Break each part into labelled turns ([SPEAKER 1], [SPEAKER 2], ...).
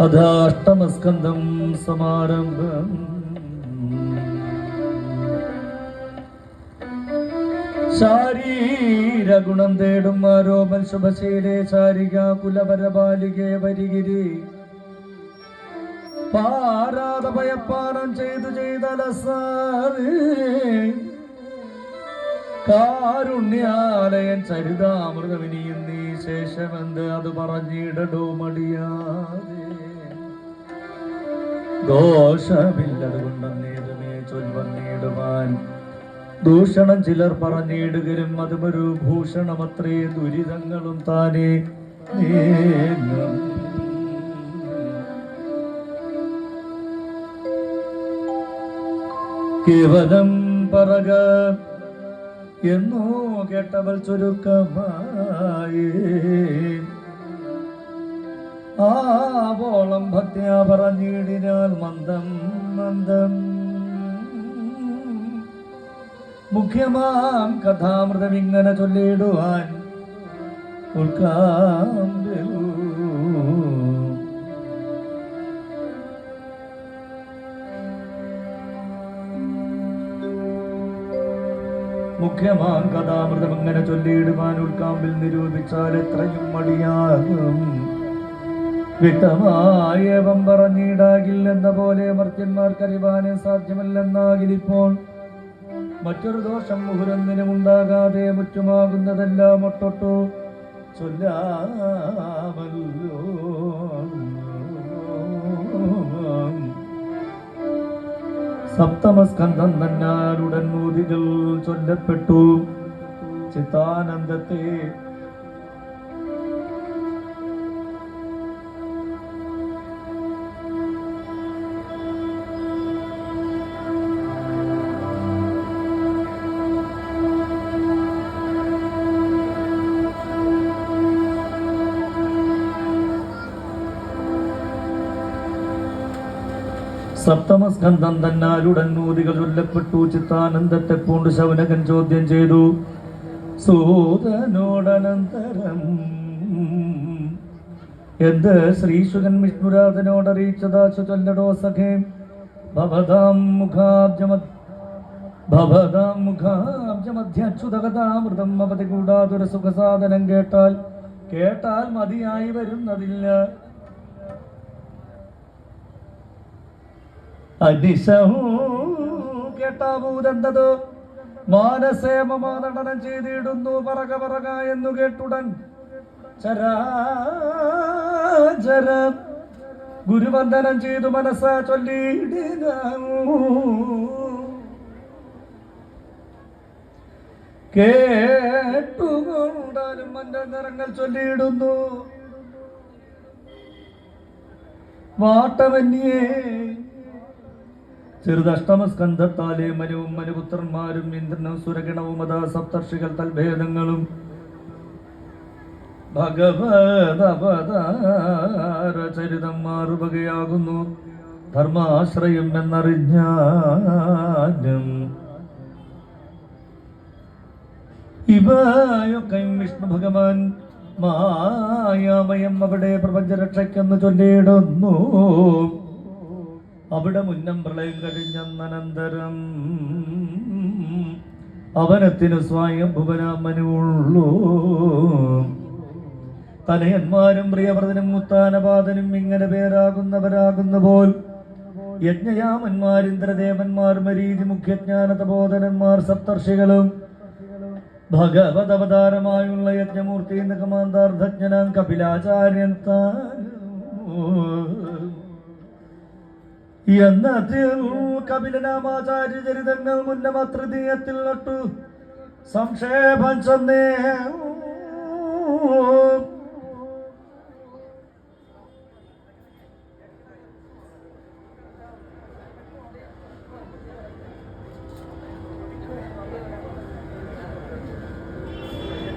[SPEAKER 1] അധാഷ്ടമസ്കന്ധം സമാരംഭം. ശാരീരഗുണം തേടും ആരോപൻ ശുഭശീലേ ശാരിക കുലപരബാലികേ വരികിരി. പാരാത ചെയ്തു ചെയ്തലസാറ് കാരുണ്യാലയൻ ചരിതാമൃതമിനിയും ശേഷമെന്ത്? അത് പറഞ്ഞിടടോ മടിയാതെ. ദോഷമില്ലത് കൊണ്ടെന്നേതുമേ ചൊൽവന്നിടുവാൻ. ദൂഷണം ചിലർ പറഞ്ഞിടുകരും അതുമൊരു ഭൂഷണമത്രേ ദുരിതങ്ങളും താനേ കേവലം പറക എന്നോ കേട്ടവൾ ചുരുക്കമായി ആവോളം ഭക്തിയ പറഞ്ഞിടിനാൽ മന്ദം മന്ദം. മുഖ്യമാം കഥാമൃതം ഇങ്ങനെ ഉൾക്കാമ്പിൽ. മുഖ്യമാം കഥാമൃതം ഇങ്ങനെ ചൊല്ലിയിടുവാൻ ഉൾക്കാമ്പിൽ നിരൂപിച്ചാൽ എത്രയും മടിയാകും. വിട്ടമായവം പറഞ്ഞിടാകില്ലെന്ന പോലെ മർത്യന്മാർക്കറിവാനെ സാധ്യമല്ലെന്നാകിലിപ്പോൾ മറ്റൊരു ദോഷം മുഹുരന്തിനും ഉണ്ടാകാതെ മുറ്റുമാകുന്നതെല്ലാം ഒട്ടൊട്ടു ചൊല്ലാമല്ലോ. സപ്തമസ്കന്ധം തന്നാരുടൻ മോദികൾ ചൊല്ലപ്പെട്ടു. ചിത്താനന്ദത്തെ സപ്തമസ്കന്ധം തന്നാലുടൻ നൂതികൾ ചൊല്ലപ്പെട്ടു ചിത്താനന്ദത്തെ പൂണ്ട് ശൗനകൻ ചോദ്യം ചെയ്തു. സൂതനോടനന്തരം എന്ത്? ശ്രീശുഖൻ വിഷ്ണുരാധനോട് അറിയിച്ചതാശു ചൊല്ലടോ സഖേ. ഭവതാം മുഖാബ്ജമ ഭവതാം മുഖാബ്ജമധ്യച്യുതകഥാമൃതം അവധി കൂടാതൊരു സുഖസാധനം കേട്ടാൽ കേട്ടാൽ മതിയായി വരുന്നതില്ല. അതിശവും കേട്ടാവൂതെന്തത് ചെയ്തിടുന്നു പറക പറക എന്നു കേട്ടുടൻ. ചരാചര ഗുരുവന്ദനം ചെയ്തു മനസ്സ ചൊല്ലിയിടിനാമൂ കേട്ടുകൊണ്ടാലും മന്റെ നിറങ്ങൾ ചൊല്ലിയിടുന്നു. വാട്ടവന്യേ ചെറുതഷ്ടമസ്കന്ധത്താലെ മനുവും മനുപുത്രന്മാരും ഇന്ദ്രനും സുരഗണവും അതാ സപ്തർഷികൾ തൽഭേദങ്ങളും. ഭഗവതവതാരചരിതം മാറുകയാകുന്നു. ധർമാശ്രയം എന്നറിഞ്ഞാലും. ഇവയൊക്കെയും വിഷ്ണു ഭഗവാൻ മായാമയം അവിടെ പ്രപഞ്ചരക്ഷയ്ക്കെന്ന് ചൊല്ലിയിടുന്നു. അവിടെ മുന്നം പ്രളയം കഴിഞ്ഞന്നനന്തരം അവനത്തിനു സ്വയം ഭുവനാമനുള്ളൂ തനയന്മാരും പ്രിയവ്രതനും മുത്താനപാതനും ഇങ്ങനെ പേരാകുന്നവരാകുന്ന പോൽ യജ്ഞയാമന്മാർ ഇന്ദ്രദേവന്മാർ മരീചി മുഖ്യജ്ഞാനതബോധനന്മാർ സപ്തർഷികളും ഭഗവതവതാരമായുള്ള യജ്ഞമൂർത്തി കമാന്താർദ്ധജ്ഞനാം കപിലാചാര്യൻ എന്നതിൽ കപിലനാമാചാര്യ ചരിതങ്ങൾ മുന്നമതൃതീയത്തിൽ നട്ടു. സംക്ഷേപം ചെന്നേ.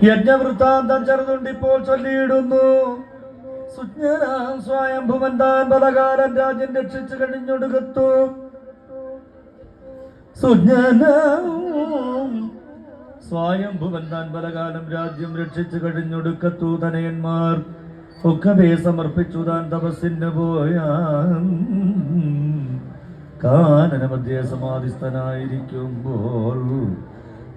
[SPEAKER 1] യജ്ഞവൃത്താന്തം ചെറുതുണ്ടിപ്പോൾ ചൊല്ലിയിടുന്നു. സുജ്ഞനാം സ്വയംഭുവൻ താൻ പലകാലം രാജ്യം രക്ഷിച്ചു കഴിഞ്ഞൊടുകത്തു സുജ്ഞനാം സ്വയംഭുവൻ താൻ പലകാലം രാജ്യം രക്ഷിച്ചു കഴിഞ്ഞൊടുക്കത്തു തനയന്മാർ ഒക്കവേ സമർപ്പിച്ചു താൻ തപസ്സിന് പോയാ. കാനന മധ്യ സമാധിസ്ഥനായിരിക്കുമ്പോൾ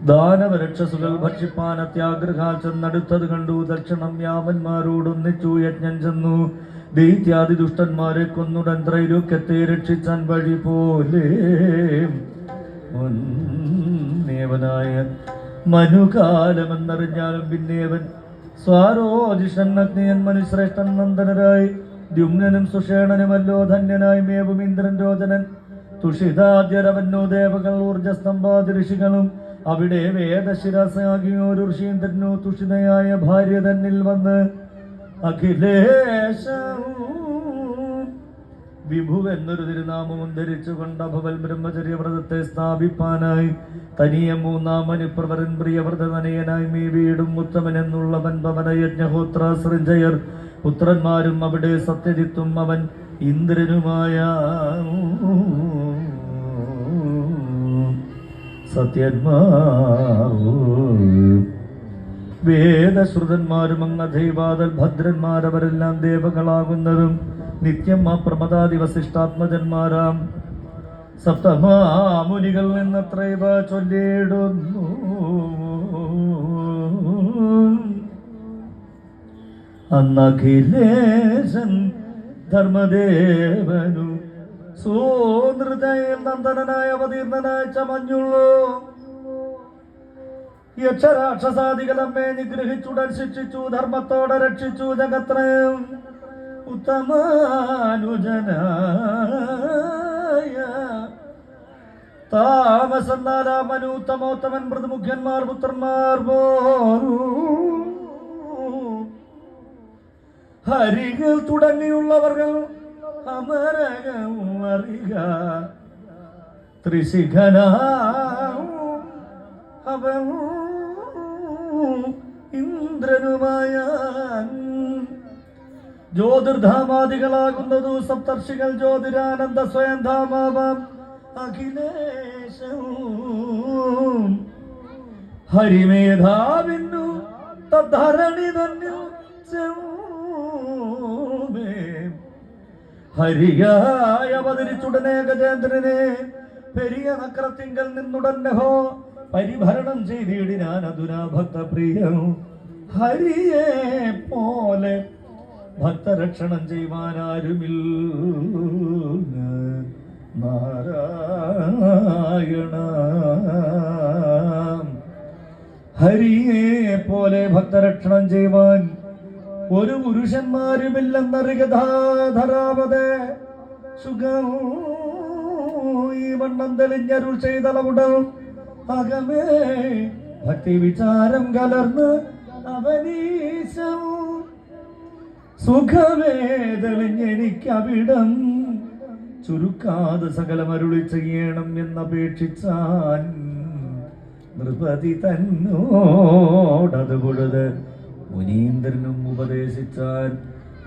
[SPEAKER 1] ദാനവരക്ഷസുകൾ ഭക്ഷിപ്പാൻ അത്യാഗ്രഹാൽ ചെന്നടുത്തത് കണ്ടു. ദക്ഷണം യാവന്മാരോടൊന്നിച്ചു യജ്ഞം ചെന്നു. ദൈത്യാദി ദുഷ്ടന്മാരെ കൊന്നുടൻ ത്രൈലോക്യത്തെ രക്ഷിച്ചാൻ വഴി പോലെ മുന്നേവനായ മനുകാലമെന്നറിഞ്ഞാലും പിന്നേവൻ സ്വാരോജിഷൻ അഗ്നിയൻ മനുശ്രേഷ്ഠൻ നന്ദനരായി. ദ്യുമ്നനും സുഷേണനുമല്ലോ ധന്യനായി മേവും ഇന്ദ്രൻ രോചനൻ. തുഷിതാദ്യരവന്നോ ദേവകൾ ഊർജസ്തംഭാതി ഋഷികളും അവിടെ വേദശിരസാകിയോ ഋഷീന്ദ്രനോ തുഷിതയായ ഭാര്യ തന്നിൽ വന്ന് അഖിലേശവും വിഭു എന്നൊരു തിരുനാമവും ധരിച്ചുകൊണ്ട് അഭവൽ ബ്രഹ്മചര്യവ്രതത്തെ സ്ഥാപിപ്പാനായി തനിയ മൂന്നാമന് പ്രവരൻ പ്രിയവ്രതനയനായി മീ വീടും ഉത്തമൻ എന്നുള്ള പൻപവന യജ്ഞഹോത്ര സൃജയർ പുത്രന്മാരും അവിടെ സത്യജിത്തും അവൻ ഇന്ദ്രനുമായ സത്യന്മാ വേദശ്രുതന്മാരും അങ്ങ ദൈവാതൽ ഭദ്രന്മാരവരെല്ലാം ദേവകളാകുന്നതും നിത്യം ആ പ്രമദാദി വസിഷ്ഠാത്മജന്മാരാം സപ്തമാമുനികൾ നിന്നത്രൈവ ചൊല്ലിയിടുന്നു. അന്നഖിലേശൻ ധർമ്മദേവനു സോനൃതയിൽ നന്ദനായ അവതീർണനായ ചമഞ്ഞുള്ളൂ. യക്ഷരാക്ഷസാദികളമ്മേ നിഗ്രഹിച്ചുടൻ ശിക്ഷിച്ചു ധർമ്മത്തോടെ രക്ഷിച്ചു ജഗത്രയം ഉത്തമാനുജനായ താമസന്നാലാമനൂത്തമോത്തമൻ മൃദുമുഖ്യന്മാർ പുത്രന്മാർ ഹരികൾ തുടങ്ങിയുള്ളവർകൾ അമരകം അറിക. ത്രിശിഖനാവും അവൻ ഇന്ദ്രനുമായ ജ്യോതിർധാമാദികളാകുന്നതു സപ്തർഷികൾ ജ്യോതിരാനന്ദ സ്വയം ധാമാവാം അഖിലേശവും. ഹരിമേധാവിന്നു തദ്ധരണി തന്നു ഹരിയായ അവതരിച്ചുടനെ ഗജേന്ദ്രനെ. പെരിയ നക്രത്തിങ്കൽ നിന്നുടൻ ഹോ പരിഭരണം ചെയ്തിടിനാൻ ഞാൻ ഭക്തപ്രിയം ഹരിയെ പോലെ ഭക്തരക്ഷണം ചെയ്യുവാനാരുമിൽ നാരായണ. ഹരിയെ പോലെ ഭക്തരക്ഷണം ചെയ്യുവാൻ ഒരു പുരുഷന്മാരുമില്ലെന്നറിയധാധരാവതെ സുഖം ഈ വണ്ണം തെളിഞ്ഞരുൾ ചെയ്തളവുടൽ അകമേ ഭക്തി വിചാരം കലർന്ന് അവനീശം. സുഖമേ തെളിഞ്ഞെനിക്കവിടം. ചുരുക്കാതെ സകലമരുളി ചെയ്യണം എന്നപേക്ഷിച്ചാൻ നൃപതി തന്നോടത് കൊടുത് മുനീന്ദ്രനും ഉപദേശിച്ചാൻ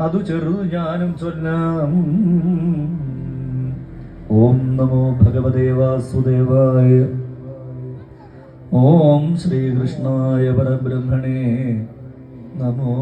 [SPEAKER 1] അതു ചെറു ഞാനും ചൊല്ലാം. ഓം നമോ ഭഗവതേ വാസുദേവായ ഓം ശ്രീകൃഷ്ണായ പരബ്രഹ്മണേ നമോ.